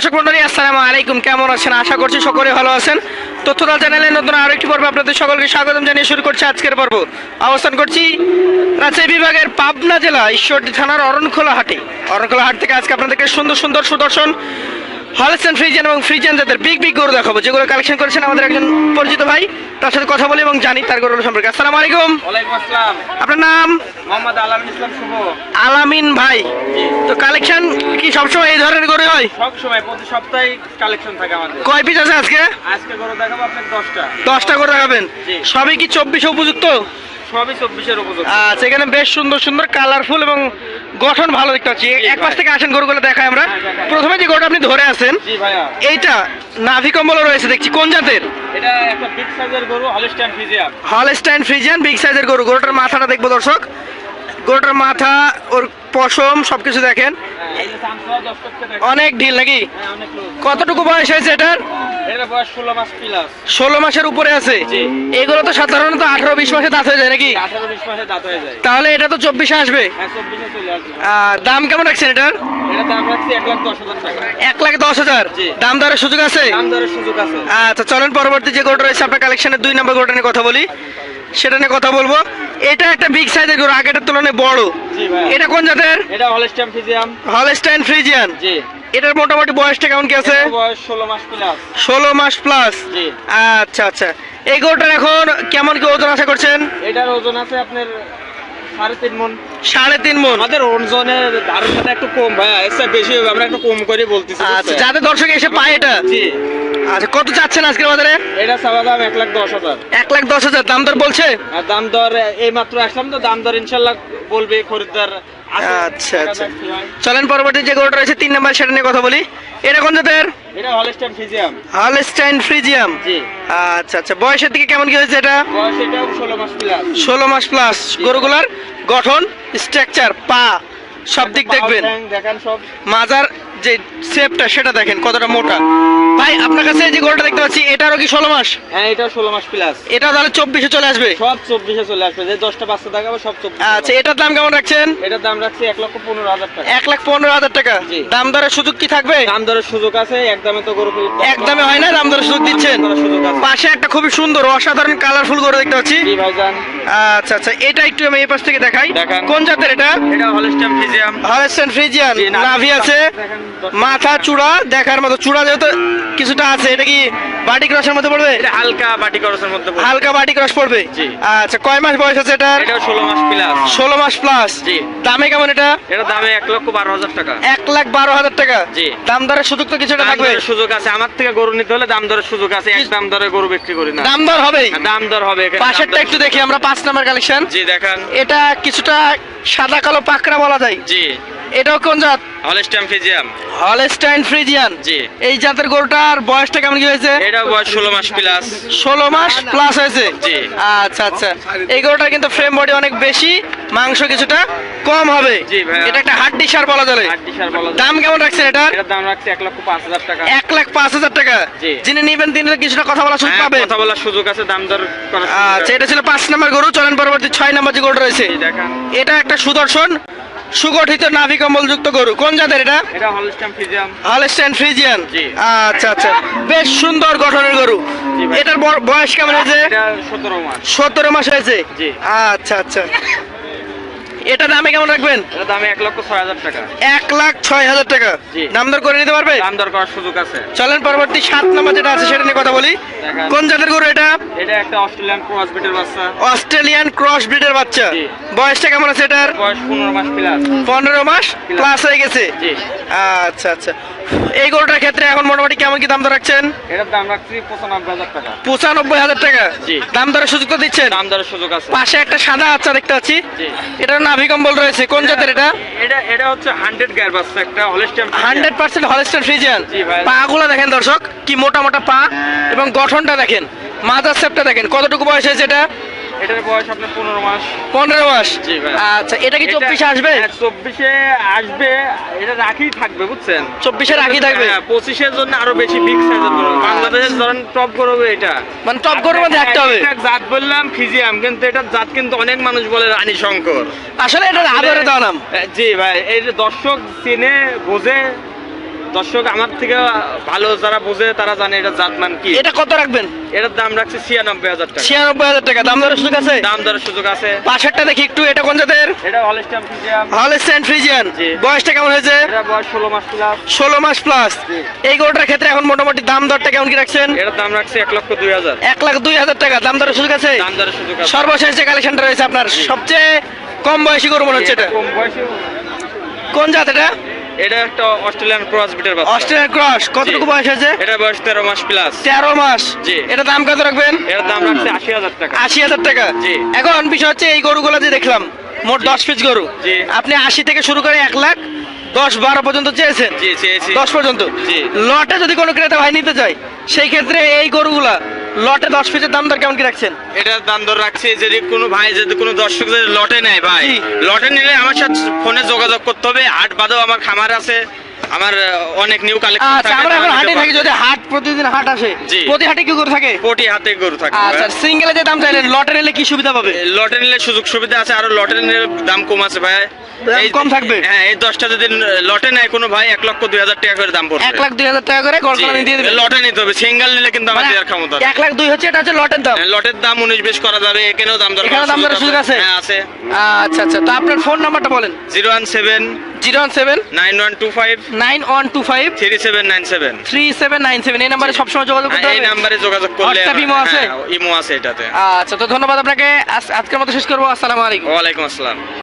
দর্শক মন্ডলী, আসসালামু আলাইকুম। কেমন আছেন? আশা করছি সকলে ভালো আছেন। তথ্যদল চ্যানেলে নতুন আরেকটি পর্ব আপনাদের সকলকে স্বাগতম জানিয়ে শুরু করছি আজকের পর্ব। অবস্থান করছি রাজশাহী বিভাগের পাবনা জেলা ঈশ্বরদী থানার অরণখোলা হাটে অরণখোলা হাট থেকে আজকে আপনাদেরকে সুন্দর সুন্দর সুদর্শন হলস্টেন ফ্রিজেন এবং ফ্রিজেন যাদের বিগ বিগ গরু দেখাবো যেগুলো কালেকশন করেছেন আমাদের একজন পরিচিত ভাই তার সাথে কথা বলি এবং জানি তার গরুগুলো সম্পর্কে। আসসালামু আলাইকুম। ওয়ালাইকুম আসসালাম। আপনার নাম? মোহাম্মদ আলামিন ইসলাম শুভ। আলামিন ভাই। তো কালেকশন কি সবসময় এই ধরনের গরু হয়? সব সময় প্রতি সপ্তাহে কালেকশন থাকে আমাদের। কয় পিস আছে আজকে? আজকে গরু দেখাবো আপনার দশটা। দশটা করে দেখাবেন। সবই কি চব্বিশে উপযুক্ত? সবই চব্বিশের উপযোগ। আচ্ছা এখানে বেশ সুন্দর সুন্দর কালারফুল এবং গঠন ভালো দেখতে পাচ্ছি। এক পাশ থেকে আসেন গরুগুলো দেখাই আমরা। হ্যাঁ, প্রথমে যে গরুটা আপনি ধরে আছেন এইটা নাভি কম্বলও রয়েছে দেখছি। কোন জাতের? এটা একটা বিগ সাইজের গরু Holstein Friesian Holstein Friesian big সাইজের গরু। গরুটার মাথাটা দেখব দর্শক। গরুটার মাথা ওর পশম সবকিছু দেখেন। এই যে সামসুয়া দশ টপকে দেখেন অনেক ঢিল নাকি? হ্যাঁ কতটুকু বয়স হয়েছে এটার? এটা বয়স ষোলো মাস প্লাস ষোলো মাসের উপরে আছে? এগুলো তো সাধারণত আঠারো বিশ মাসে দাঁত হয়ে যায় নাকি? আঠারো বিশ মাসে দাঁত হয়ে যায়। তাহলে এটা তো চব্বিশে আসবে। হ্যাঁ আর দাম কেমন রাখছেন এটার এটা এক লাখ দশ হাজার। দাম দরের সুযোগ আছে? আচ্ছা চলেন পরবর্তী যে গরুটা রয়েছে আপনার কালেকশনের দুই নম্বর গরুটা নিয়ে কথা বলি। সেটা নিয়ে কথা বলব। এটা একটা বিগ সাইজের গরু আগেটার তুলনায় বড়। এটা কোন জাতের? এটা হলস্টাইন ফিজিয়াম হলস্টাইন ফ্রিজিয়ান জি। এটার মোটামুটি বয়সটা কেমন কি আছে? বয়স ষোলো মাস প্লাস ষোলো মাস প্লাস জি। আচ্ছা আচ্ছা। এই গরুটার এখন কেমন কি ওজন আশা করছেন? এটার ওজন আছে আপনার সাড়ে তিন মন। সাড়ে তিন মন। আমাদের ওজনের ধারণাটা একটু কম বেশি আমরা একটু কম করে বলতেছি আচ্ছা? যাতে দর্শক এসে পায় এটা। জি। আচ্ছা কত চাচ্ছেন আজকের বাজারে? এটা চাওয়া দাম এক লাখ দশ হাজার। এক লাখ দশ হাজার দাম দর বলছে? আর দাম দর এই মাত্র আসলাম তো দাম দর ইনশাল্লাহ বলবে খরিদ্দার আচ্ছা, আচ্ছা। চলেন পরবর্তী যে গরুটা রয়েছে তিন নাম্বার সেটা নিয়ে কথা বলি। এটা কোন জাতের? এটা হলস্টাইন ফিজিয়াম হলস্টাইন ফ্রিজিয়াম জি। আচ্ছা আচ্ছা। বয়সের দিকে কেমন কি হয়েছে এটা? বয়স এটাও মাস প্লাস ষোলো মাস প্লাস গরুগুলার গঠন স্ট্রাকচার পা সব দিক দেখবেন। দেখেন সব। মাজার যে শেপটা সেটা দেখেন কতটা মোটা। ভাই আপনার কাছে যে গরুটা দেখতে পাচ্ছি এটারও কি ষোলো মাস? হ্যাঁ এটা ষোলো মাস প্লাস এটা তাহলে চব্বিশে চলে আসবে? সব চব্বিশে চলে আসবে। যে দশটা বাচ্চা দেখাবো সব চব্বিশ আচ্ছা এটার দাম কেমন রাখছেন? এটার দাম রাখছি এক লক্ষ পনেরো হাজার টাকা। এক লাখ পনেরো হাজার টাকা। দাম দরের সুযোগ কি থাকবে? দাম দরের সুযোগ আছে একদমে তো গরু একদমে হয় না দাম দরের সুযোগ দিচ্ছেন? পাশে একটা খুবই সুন্দর অসাধারণ কালারফুল গরু দেখতে পাচ্ছি। জি ভাইজান। আচ্ছা আচ্ছা এটা একটু আমি এই পাশ থেকে দেখাই। কোন জাতের এটা? এটা হলস্টাইন ফিজিয়াম হলস্টেন ফ্রিজিয়ান জি, নাভি আছে। মাথা চূড়া দেখার মতো চূড়া যেহেতু কিছুটা আছে এটা কি বাটি ক্রসের মধ্যে পড়বে? এটা হালকা বাটি করসের মধ্যে পড়ে। হালকা বাটি ক্রস পড়বে? জি। আচ্ছা কয় মাস বয়স আছে এটার? এটা ষোলো মাস প্লাস ষোলো মাস প্লাস জি। দামে কেমন এটা? এটা দামে এক লক্ষ বারো হাজার টাকা। এক লাখ বারো হাজার টাকা। জি। দাম দরের সুযোগ তো কিছুটা থাকবে। সুযোগ আছে। আমার থেকে গরু নিতে হলে দাম দরের সুযোগ আছে। এক দাম দরে গরু বিক্রি করি না। দাম দর হবেই। দাম দর হবে পাশেরটা একটু দেখি আমরা পাঁচ নাম্বার কালেকশন জি দেখান। এটা কিছুটা সাদা কালো পাকড়া বলা যায়। জি। এটাও কোন জাত? Holstein Friesian Holstein Friesian. জি। এই জাতের গরুটার বয়সটা কেমন কি হয়েছে? এটা বয়স ষোলো মাস প্লাস ষোলো মাস প্লাস হয়েছে? জি। আচ্ছা আচ্ছা। এই গরুটার কিন্তু ফ্রেম বডি অনেক বেশি মাংস কিছুটা কম হবে। এটা একটা হাড্ডি সার বলা চলে। দাম কেমন রাখছেন এটার দাম রাখছে এক লক্ষ পাঁচ হাজার টাকা। এক লাখ পাঁচ হাজার টাকা। জি। যিনি নিবেন তিনি কিছুটা কথা বলা সুযোগ হ্যাঁ, পাবেন। কথা বলার সুযোগ আছে দাম দর আচ্ছা এটা ছিল পাঁচ নম্বর গরু চলেন পরবর্তী ছয় নম্বর যে গরুটা রয়েছে। এটা একটা সুদর্শন। সুগঠিত নাভি কম্বল যুক্ত গরু। কোন জাতের এটা? হলস্টেন হলস্টাইন ফ্রিজিয়ান আচ্ছা আচ্ছা। বেশ সুন্দর গঠনের গরু। এটার বয়স কেমন হয়েছে? এটা সতেরো মাস। সতেরো মাস হয়েছে? আচ্ছা আচ্ছা। এটা দামে কেমন রাখবেন? এটা দামে এক লক্ষ ছয় হাজার টাকা। এক লাখ ছয় হাজার টাকা। জি। দাম দর করে নিতে পারবে? দাম দর করার সুযোগ আছে। চলেন পরবর্তী সাত নম্বর যেটা আছে সেটা নিয়ে কথা বলি। দেখান। কোন জাতের গরু এটা? এটা একটা অস্ট্রেলিয়ান ক্রস বিটের বাচ্চা। অস্ট্রেলিয়ান ক্রস ব্রিডের বাচ্চা। জি। বয়সটা কেমন আছে এটার? বয়স পনেরো মাস প্লাস পনেরো মাস প্লাস হয়ে গেছে? জি। আচ্ছা আচ্ছা। এই গরুটার ক্ষেত্রে এখন মোটামুটি কেমন কি দাম দর রাখছেন? এটার দাম রাখছি পঁচানব্বই হাজার টাকা। পঁচানব্বই হাজার টাকা? জি। দাম দরের সুযোগ তো দিচ্ছেন? দাম দরের সুযোগ আছে। পাশে একটা সাদা বাচ্চা দেখতে পাচ্ছি। জি। এটার নাভি কম্বল রয়েছে কোন জাতের এটা? এটা এটা হচ্ছে হান্ড্রেড গায়ের বাচ্চা একটা Holstein hundred percent Holstein Friesian. জি ভাই। পা গুলো দেখেন দর্শক কি মোটা মোটা পা এবং গঠনটা দেখেন মাদার সেপটা দেখেন কতটুকু বয়স হয়েছে এটা? এটার বয়স আপনার পনেরো মাস। পনেরো মাস। আচ্ছা এটা কি চব্বিশে আসবে? হ্যাঁ, চব্বিশে আসবে। এটা রাখি থাকবে বুঝছেন? চব্বিশে রাখি থাকবে? হ্যাঁ, পঁচিশের জন্য আরও বেশি বিগ সাইজের বাংলাদেশের ধরেন টপ গরু এটা। মানে টপ গরুর মধ্যে একটা হবে। এটা জাত বললাম ফিজিয়াম কিন্তু এটা জাত কিন্তু অনেক মানুষ বলে রানী শঙ্কর। আসলে এটা আদরে দেওয়া নাম। জি ভাই এই যে দর্শক চিনে বোঝে দর্শক আমার থেকে ভালো যারা বুঝে তারা জানে এটা জাতমান কি। এটা কত রাখবেন? এটার দাম রাখছে ছিয়ানব্বই হাজার টাকা। ছিয়ানব্বই হাজার টাকা। দাম দরের সুযোগ আছে? দাম দরের সুযোগ আছে। পাশেরটা দেখি একটু এটা কোন জাতের? এটা হলস্টাইন ফ্রিজিয়ান বয়সটা কেমন হয়েছে? এটা বয়স ষোলো মাস প্লাস ষোলো মাস প্লাস এই গরুটার ক্ষেত্রে এখন মোটামুটি দাম দরটা কেমন কি রাখছেন? এটার দাম রাখছে এক লক্ষ দুই হাজার। এক লাখ দুই হাজার টাকা। দাম দরের সুযোগ আছে? দাম দরের সুযোগ আছে। সর্বশেষ যে কালেকশনটা রয়েছে আপনার সবচেয়ে কম বয়সী গরু মনে হচ্ছে এটা কম বয়সী কোন জাত এটা? এটা একটা অস্ট্রেলিয়ান ক্রস বিটের বাচ্চা। অস্ট্রেলিয়ান ক্রস কতটুকু। বয়স হয়েছে এটা বয়স তেরো মাস প্লাস তেরো মাস। জি। এটা দাম কত রাখবেন? এটার দাম রাখছে আশি হাজার টাকা। আশি হাজার টাকা। জি। এখন বিষয় হচ্ছে এই গরুগুলো যে দেখলাম মোট দশ পিস গরু। জি। আপনি আশি থেকে শুরু করে এক লাখ দশ বারো পর্যন্ত চেয়েছেন? জি চেয়েছি। দশ পর্যন্ত? জি। লটে যদি কোনো ক্রেতা ভাই নিতে চায় সেই ক্ষেত্রে এই গরুগুলা লটে দশ পিসের দাম দর কেমন কি রাখছেন? এটার দাম দর রাখছি যদি কোনো ভাই যদি কোনো দর্শক যদি লটে নেয় ভাই লটে নিলে আমার সাথে ফোনে যোগাযোগ করতে হবে আট বাদেও আমার খামার আছে আমার অনেক নিউ কালেকশন আচ্ছা আমরা এখন হাটে থাকি যদি হাট প্রতিদিন হাট আসে প্রতি হাটে কি গরু থাকে? কোটি হাতে গরু থাকে আচ্ছা সিঙ্গেলে যে দাম চাইলেন লটে নিলে কি সুবিধা পাবে? লটে নিলে সুযোগ সুবিধা আছে আরও লটে নিলে দাম কম আছে ভাই কম থাকবে? হ্যাঁ এই দশটা যদি লটে নেয় কোনো ভাই এক লক্ষ দুই হাজার টাকা করে দাম পড়বে এক লাখ দুই হাজার টাকা করে জি, গড়কলানি দিয়ে দেবে। লটে নিতে হবে সিঙ্গেল নিলে কিন্তু আমার মানে দেওয়ার ক্ষমতা এক লাখ দুই হচ্ছে এটা হচ্ছে লটের দাম। লটের দাম উনিশ বিশ করা যাবে এখানেও দাম দাম দরের সুযোগ আছে? হ্যাঁ আছে। আচ্ছা আচ্ছা তো আপনার ফোন নাম্বারটা বলেন। Zero one seven zero one seven? Nine one two five nine one two five? Three seven nine seven. Three seven nine seven এই নাম্বারে সবসময় যোগাযোগ করতে এই নাম্বারে যোগাযোগ করলে হোয়াটসঅ্যাপ ইমো আছে? হ্যাঁ, ইমো আছে এটাতে। আচ্ছা তো ধন্যবাদ আপনাকে। আজকের মতো শেষ করব। আসসালামু আলাইকুম। ওয়ালাইকুম আসসালাম।